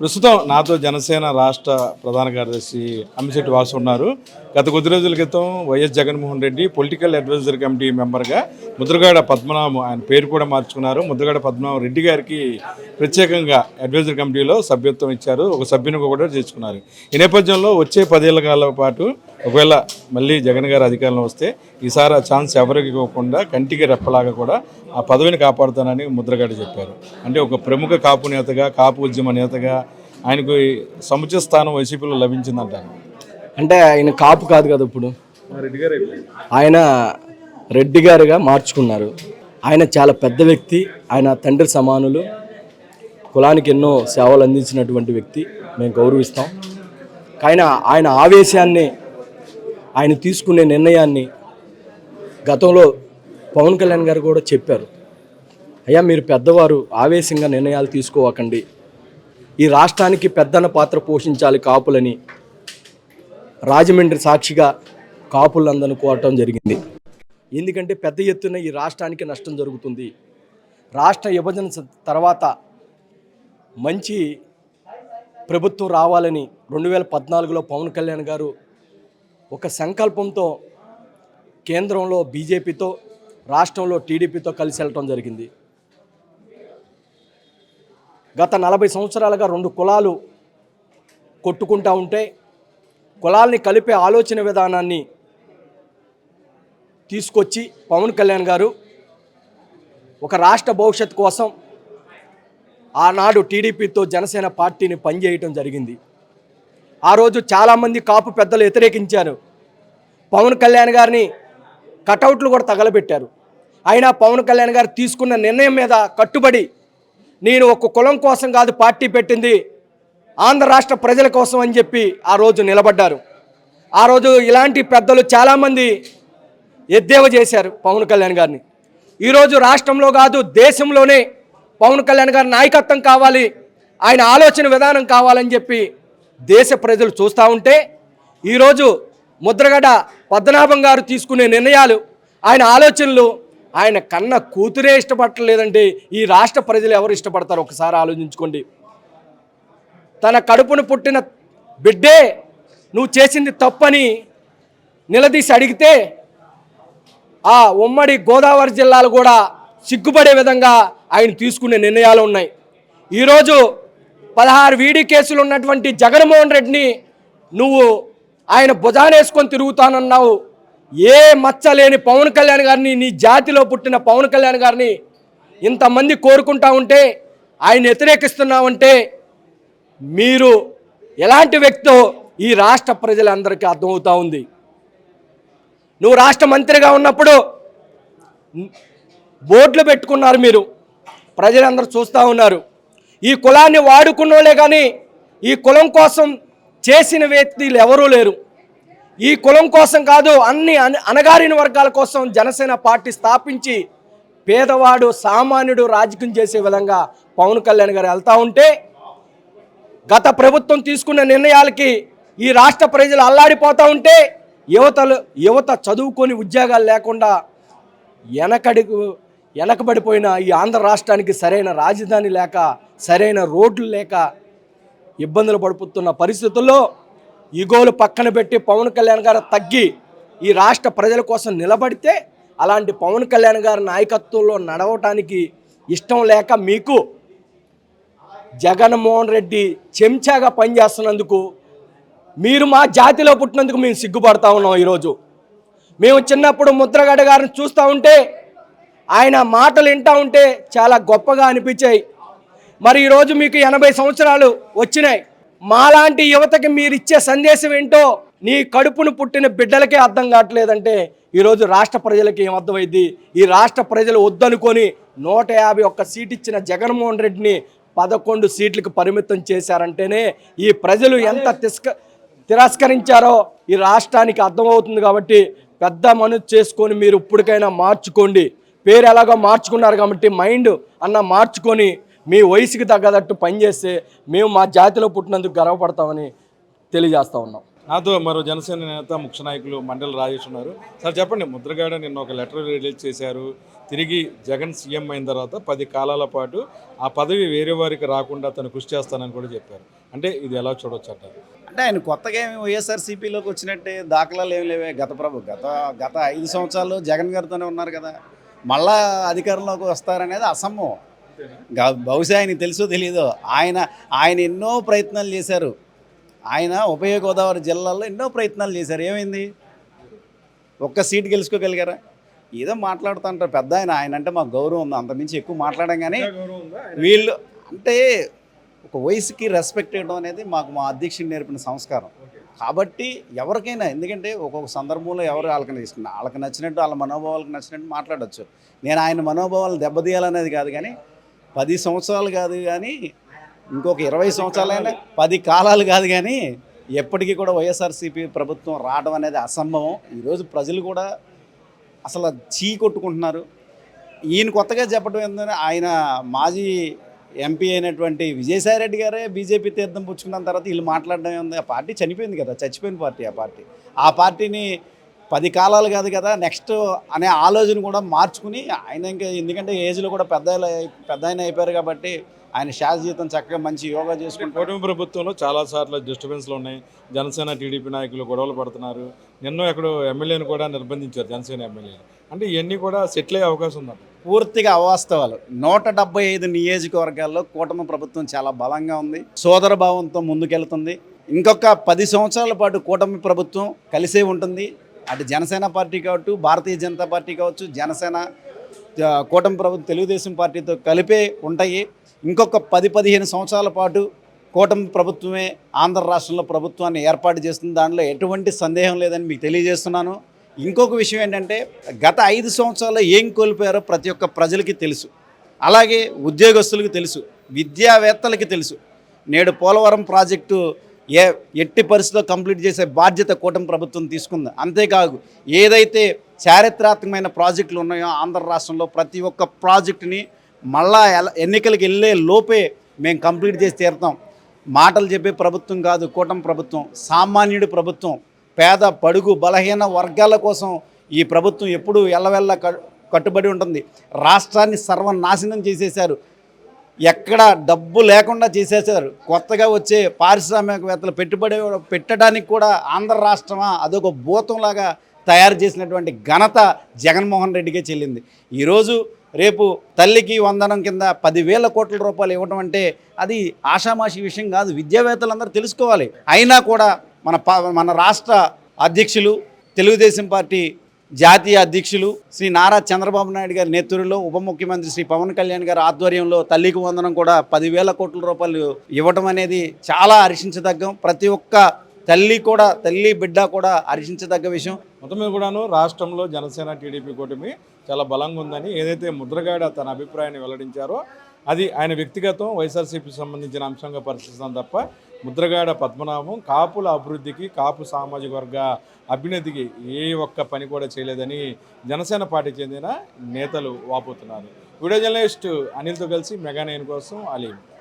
ప్రస్తుతం నాతో జనసేన రాష్ట్ర ప్రధాన కార్యదర్శి అమ్మిశెట్టి వాసు ఉన్నారు. గత కొద్ది రోజుల క్రితం YS Jaganmohan Reddy political adviser committee మెంబర్గా ముద్రగాడ పద్మనాభం ఆయన పేరు కూడా మార్చుకున్నారు. ముద్రగాడ పద్మనాభం రెడ్డి గారికి ప్రత్యేకంగా అడ్వైజర్ కమిటీలో సభ్యత్వం ఇచ్చారు. ఒక సభ్యుని కూడా చేర్చుకున్నారు ఈ నేపథ్యంలో వచ్చే పదేళ్ళ కాలం పాటు ఒకవేళ మళ్ళీ జగన్ గారు అధికారంలో వస్తే ఈసారి ఆ ఛాన్స్ ఎవరికి ఇవ్వకుండా కంటికి రెప్పలాగా కూడా ఆ పదవిని కాపాడుతానని ముద్రగడ చెప్పారు. అంటే ఒక ప్రముఖ కాపు నేతగా కాపు ఉద్యమ నేతగా ఆయనకు ఈ సముచిత స్థానం వైసీపీలో లభించిందంటారు. అంటే ఆయన కాపు కాదు కదా ఇప్పుడు? రెడ్డి గారు ఆయన రెడ్డి గారుగా మార్చుకున్నారు. ఆయన చాలా పెద్ద వ్యక్తి ఆయన తండ్రి సమానులు కులానికి ఎన్నో సేవలు అందించినటువంటి వ్యక్తి మేము గౌరవిస్తాం. కానీ ఆయన ఆవేశాన్ని ఆయన తీసుకునే నిర్ణయాన్ని గతంలో పవన్ కళ్యాణ్ గారు కూడా చెప్పారు. అయ్యా మీరు పెద్దవారు ఆవేశంగా నిర్ణయాలు తీసుకోవకండి. ఈ రాష్ట్రానికి పెద్దన పాత్ర పోషించాలి కాపులని రాజమండ్రి సాక్షిగా కాపులందరిని కోరటం జరిగింది. ఎందుకంటే పెద్ద ఎత్తున ఈ రాష్ట్రానికి నష్టం జరుగుతుంది. రాష్ట్ర విభజన తర్వాత మంచి ప్రభుత్వం రావాలని రెండు వేల పద్నాలుగులో పవన్ కళ్యాణ్ గారు ఒక సంకల్పంతో కేంద్రంలో బీజేపీతో రాష్ట్రంలో టీడీపీతో కలిసి వెళ్ళటం జరిగింది. గత నలభై సంవత్సరాలుగా రెండు కులాలు కొట్టుకుంటా ఉంటే కులాల్ని కలిపే ఆలోచన విధానాన్ని తీసుకొచ్చి పవన్ కళ్యాణ్ గారు ఒక రాష్ట్ర భవిష్యత్ కోసం ఆనాడు టీడీపీతో జనసేన పార్టీని పనిచేయటం జరిగింది. ఆ రోజు చాలామంది కాపు పెద్దలు వ్యతిరేకించారు. పవన్ కళ్యాణ్ గారిని కటౌట్లు కూడా తగలబెట్టారు. అయినా పవన్ కళ్యాణ్ గారు తీసుకున్న నిర్ణయం మీద కట్టుబడి నేను ఒక కులం కోసం కాదు పార్టీ పెట్టింది ఆంధ్ర రాష్ట్ర ప్రజల కోసం అని చెప్పి ఆ రోజు నిలబడ్డారు. ఆ రోజు ఇలాంటి పెద్దలు చాలామంది ఎద్దేవా చేశారు పవన్ కళ్యాణ్ గారిని. ఈరోజు రాష్ట్రంలో కాదు దేశంలోనే పవన్ కళ్యాణ్ గారి నాయకత్వం కావాలి ఆయన ఆలోచన విధానం కావాలని చెప్పి దేశ ప్రజలు చూస్తూ ఉంటే ఈరోజు ముద్రగడ పద్మనాభం గారు తీసుకునే నిర్ణయాలు ఆయన ఆలోచనలు ఆయన కన్న కూతురే ఇష్టపడలేదంటే ఈ రాష్ట్ర ప్రజలు ఎవరు ఇష్టపడతారు? ఒకసారి ఆలోచించుకోండి. తన కడుపును పుట్టిన బిడ్డే నువ్వు చేసింది తప్పని నిలదీసి అడిగితే ఆ ఉమ్మడి గోదావరి జిల్లాలు కూడా సిగ్గుపడే విధంగా ఆయన తీసుకునే నిర్ణయాలు ఉన్నాయి. ఈరోజు పదహారు వీడి కేసులు ఉన్నటువంటి జగన్మోహన్ రెడ్డిని నువ్వు ఆయన భుజానేసుకొని తిరుగుతానన్నావు. ఏ మచ్చ లేని పవన్ కళ్యాణ్ గారిని నీ జాతిలో పుట్టిన పవన్ కళ్యాణ్ గారిని ఇంతమంది కోరుకుంటా ఉంటే ఆయన వ్యతిరేకిస్తున్నావంటే మీరు ఎలాంటి వ్యక్తో ఈ రాష్ట్ర ప్రజలందరికీ అర్థమవుతా ఉంది. నువ్వు రాష్ట్ర మంత్రిగా ఉన్నప్పుడు బోర్డులు పెట్టుకున్నారు మీరు. ప్రజలందరూ చూస్తూ ఉన్నారు. ఈ కులాన్ని వాడుకున్నోళ్ళే కానీ ఈ కులం కోసం చేసిన వ్యక్తులు ఎవరూ లేరు. ఈ కులం కోసం కాదు అన్ని అనగారిన అణగారిన వర్గాల కోసం జనసేన పార్టీ స్థాపించి పేదవాడు సామాన్యుడు రాజకీయం చేసే విధంగా పవన్ కళ్యాణ్ గారు వెళ్తూ ఉంటే గత ప్రభుత్వం తీసుకున్న నిర్ణయాలకి ఈ రాష్ట్ర ప్రజలు అల్లాడిపోతూ ఉంటే యువతలు యువత చదువుకొని ఉద్యోగాలు లేకుండా వెనకడుగు వెనకబడిపోయిన ఈ ఆంధ్ర రాష్ట్రానికి సరైన రాజధాని లేక సరైన రోడ్లు లేక ఇబ్బందులు పడుపుతున్న పరిస్థితుల్లో ఇగోలు పక్కన పెట్టి పవన్ కళ్యాణ్ గారు తగ్గి ఈ రాష్ట్ర ప్రజల కోసం నిలబడితే అలాంటి పవన్ కళ్యాణ్ గారి నాయకత్వంలో నడవటానికి ఇష్టం లేక మీకు జగన్మోహన్ రెడ్డి చెంచాగా పనిచేస్తున్నందుకు మీరు మా జాతిలో పుట్టినందుకు మేము సిగ్గుపడతా ఉన్నాం ఈరోజు. మేము చిన్నప్పుడు ముద్రగడ గారిని చూస్తూ ఉంటే ఆయన మాటలు వింటూ ఉంటే చాలా గొప్పగా అనిపించాయి. మరి ఈరోజు మీకు ఎనభై సంవత్సరాలు వచ్చినాయి. మాలాంటి యువతకి మీరు ఇచ్చే సందేశం ఏంటో నీ కడుపును పుట్టిన బిడ్డలకే అర్థం కావట్లేదంటే ఈరోజు రాష్ట్ర ప్రజలకి ఏం అర్థమైంది ఈ రాష్ట్ర ప్రజలు వద్దనుకొని నూట యాభై ఒక్క సీట్ ఇచ్చిన జగన్మోహన్ రెడ్డిని పదకొండు సీట్లకు పరిమితం చేశారంటేనే ఈ ప్రజలు ఎంత తిస్క తిరస్కరించారో ఈ రాష్ట్రానికి అర్థమవుతుంది కాబట్టి పెద్ద మనసు చేసుకొని మీరు ఇప్పటికైనా మార్చుకోండి. పేరు ఎలాగో మార్చుకున్నారు కాబట్టి మైండ్ అన్న మార్చుకొని మీ వయసుకి తగ్గదట్టు పనిచేస్తే మేము మా జాతిలో పుట్టినందుకు గర్వపడతామని తెలియజేస్తా ఉన్నాం. నాతో మరో జనసేన నేత ముఖ్య నాయకులు మండల రాజేష్ ఉన్నారు. సార్ చెప్పండి ముద్రగడ నిన్న ఒక లెటర్ రిలీజ్ చేశారు. తిరిగి జగన్ సీఎం అయిన తర్వాత పది కాలాల పాటు ఆ పదవి వేరే వారికి రాకుండా తను కృషి చేస్తానని కూడా చెప్పారు. అంటే ఇది ఎలా చూడొచ్చు అంటారు? అంటే ఆయన కొత్తగా ఏమి వైఎస్ఆర్సీపీలోకి వచ్చినట్టే దాఖలాలు ఏమి లేవే. గత ప్రభు గత గత ఐదు సంవత్సరాలు జగన్ గారితోనే ఉన్నారు కదా. మళ్ళా అధికారంలోకి వస్తారనేది అసంభవం బహుశా ఆయనకి తెలుసో తెలియదో ఆయన ఆయన ఎన్నో ప్రయత్నాలు చేశారు. ఆయన ఉభయ గోదావరి జిల్లాలో ఎన్నో ప్రయత్నాలు చేశారు. ఏమైంది? ఒక్క సీట్ గెలుచుకోగలిగారా? ఏదో మాట్లాడుతుంటారు పెద్ద ఆయన ఆయన అంటే మాకు గౌరవం ఉంది. అంతమించి ఎక్కువ మాట్లాడడం కానీ వీళ్ళు అంటే ఒక వయసుకి రెస్పెక్ట్ ఇవ్వడం అనేది మాకు మా అధ్యక్షుడు నేర్పిన సంస్కారం. కాబట్టి ఎవరికైనా ఎందుకంటే ఒక్కొక్క సందర్భంలో ఎవరు వాళ్ళకి నచ్చిన వాళ్ళకి నచ్చినట్టు వాళ్ళ మనోభావాలకు నచ్చినట్టు మాట్లాడచ్చు. నేను ఆయన మనోభావాలు దెబ్బతీయాలనేది కాదు కానీ పది సంవత్సరాలు కాదు కానీ ఇంకొక ఇరవై సంవత్సరాలైనా పది కాలాలు కాదు కానీ ఎప్పటికీ కూడా వైఎస్ఆర్సీపీ ప్రభుత్వం రావడం అనేది అసంభవం. ఈరోజు ప్రజలు కూడా అసలు చీ కొట్టుకుంటున్నారు. ఈయన కొత్తగా చెప్పడం ఏంటంటే ఆయన మాజీ ఎంపీ అయినటువంటి విజయసాయి రెడ్డి గారే బీజేపీ తీర్థం పుచ్చుకున్న తర్వాత వీళ్ళు మాట్లాడడం ఏంది ఆ పార్టీ చనిపోయింది కదా చచ్చిపోయిన పార్టీ ఆ పార్టీ. ఆ పార్టీని పది కాలాలు కాదు కదా నెక్స్ట్ అనే ఆలోచన కూడా మార్చుకుని ఆయన ఇంకా ఎందుకంటే ఏజ్లో కూడా పెద్ద పెద్ద ఆయన అయిపోయారు కాబట్టి ఆయన శ్వాస జీవితం చక్కగా మంచి యోగా చేసుకుంటూ కూటమి ప్రభుత్వంలో చాలా సార్లు డిస్టర్బెన్స్లు ఉన్నాయి. జనసేన టీడీపీ నాయకులు గొడవలు పడుతున్నారు. నిన్నో ఎక్కడో ఎమ్మెల్యేని కూడా నిర్బంధించారు జనసేన ఎమ్మెల్యేని అంటే ఇవన్నీ కూడా సెటిల్ అయ్యే అవకాశం ఉందంట. పూర్తిగా అవాస్తవాలు. నూట డెబ్బై ఐదు నియోజకవర్గాల్లో కూటమి ప్రభుత్వం చాలా బలంగా ఉంది. సోదర భావంతో ముందుకెళ్తుంది. ఇంకొక పది సంవత్సరాల పాటు కూటమి ప్రభుత్వం కలిసే ఉంటుంది. అటు జనసేన పార్టీ కావచ్చు భారతీయ జనతా పార్టీ కావచ్చు జనసేన కూటమి ప్రభుత్వం తెలుగుదేశం పార్టీతో కలిపే ఉంటాయి. ఇంకొక పది పదిహేను సంవత్సరాల పాటు కూటమి ప్రభుత్వమే ఆంధ్ర రాష్ట్రంలో ప్రభుత్వాన్ని ఏర్పాటు చేస్తుంది. దానిలో ఎటువంటి సందేహం లేదని మీకు తెలియజేస్తున్నాను. ఇంకొక విషయం ఏంటంటే గత ఐదు సంవత్సరాల్లో ఏం కోల్పోయారో ప్రతి ఒక్క ప్రజలకి తెలుసు. అలాగే ఉద్యోగస్తులకు తెలుసు విద్యావేత్తలకి తెలుసు. నేడు పోలవరం ప్రాజెక్టు ఏ ఎట్టి పరిస్థితిలో కంప్లీట్ చేసే బాధ్యత కూటమి ప్రభుత్వం తీసుకుంది. అంతేకాదు ఏదైతే చారిత్రాత్మకమైన ప్రాజెక్టులు ఉన్నాయో ఆంధ్ర రాష్ట్రంలో ప్రతి ఒక్క ప్రాజెక్టుని మళ్ళా ఎన్నికలకు వెళ్ళే లోపే మేము కంప్లీట్ చేసి తీరుతాం. మాటలు చెప్పే ప్రభుత్వం కాదు కూటమి ప్రభుత్వం సామాన్యుడి ప్రభుత్వం. పేద పడుగు బలహీన వర్గాల కోసం ఈ ప్రభుత్వం ఎప్పుడూ ఎల్లవెల్ల కట్టుబడి ఉంటుంది. రాష్ట్రాన్ని సర్వనాశనం చేసేశారు. ఎక్కడ డబ్బు లేకుండా చేసేసారు కొత్తగా వచ్చే పారిశ్రామికవేత్తలు పెట్టుబడి పెట్టడానికి కూడా ఆంధ్ర రాష్ట్రమా అదొక భూతంలాగా తయారు చేసినటువంటి ఘనత జగన్మోహన్ రెడ్డికే చెల్లింది. ఈరోజు రేపు తల్లికి వందనం కింద పదివేల కోట్ల రూపాయలు ఇవ్వడం అంటే అది ఆషామాషి విషయం కాదు. విద్యావేత్తలందరూ తెలుసుకోవాలి. అయినా కూడా మన పా- మన రాష్ట్ర అధ్యక్షులు తెలుగుదేశం పార్టీ జాతీయ అధ్యక్షులు శ్రీ నారా చంద్రబాబు నాయుడు గారి నేతృత్వంలో ఉప ముఖ్యమంత్రి శ్రీ పవన్ కళ్యాణ్ గారి ఆధ్వర్యంలో తల్లికి వందనం కూడా పదివేల కోట్ల రూపాయలు ఇవ్వడం అనేది చాలా హర్షించదగ్గం. ప్రతి ఒక్క తల్లి కూడా తల్లి బిడ్డ కూడా హర్షించదగ్గ విషయం. మొత్తం మీద కూడాను రాష్ట్రంలో జనసేన టీడీపీ కూటమి చాలా బలంగా ఉందని ఏదైతే ముద్రగాడ తన అభిప్రాయాన్ని వెల్లడించారో అది ఆయన వ్యక్తిగతం వైఎస్ఆర్సీపీ సంబంధించిన అంశంగా పరిశీలిస్తాం తప్ప ముద్రగాడ పద్మనాభం కాపుల అభివృద్ధికి కాపు సామాజిక వర్గ అభ్యున్నతికి ఏ ఒక్క పని కూడా చేయలేదని జనసేన పార్టీ చెందిన నేతలు వాపోతున్నారు. వీడియో జర్నలిస్ట్ అనిల్తో కలిసి మెగా నైన్ కోసం అలీం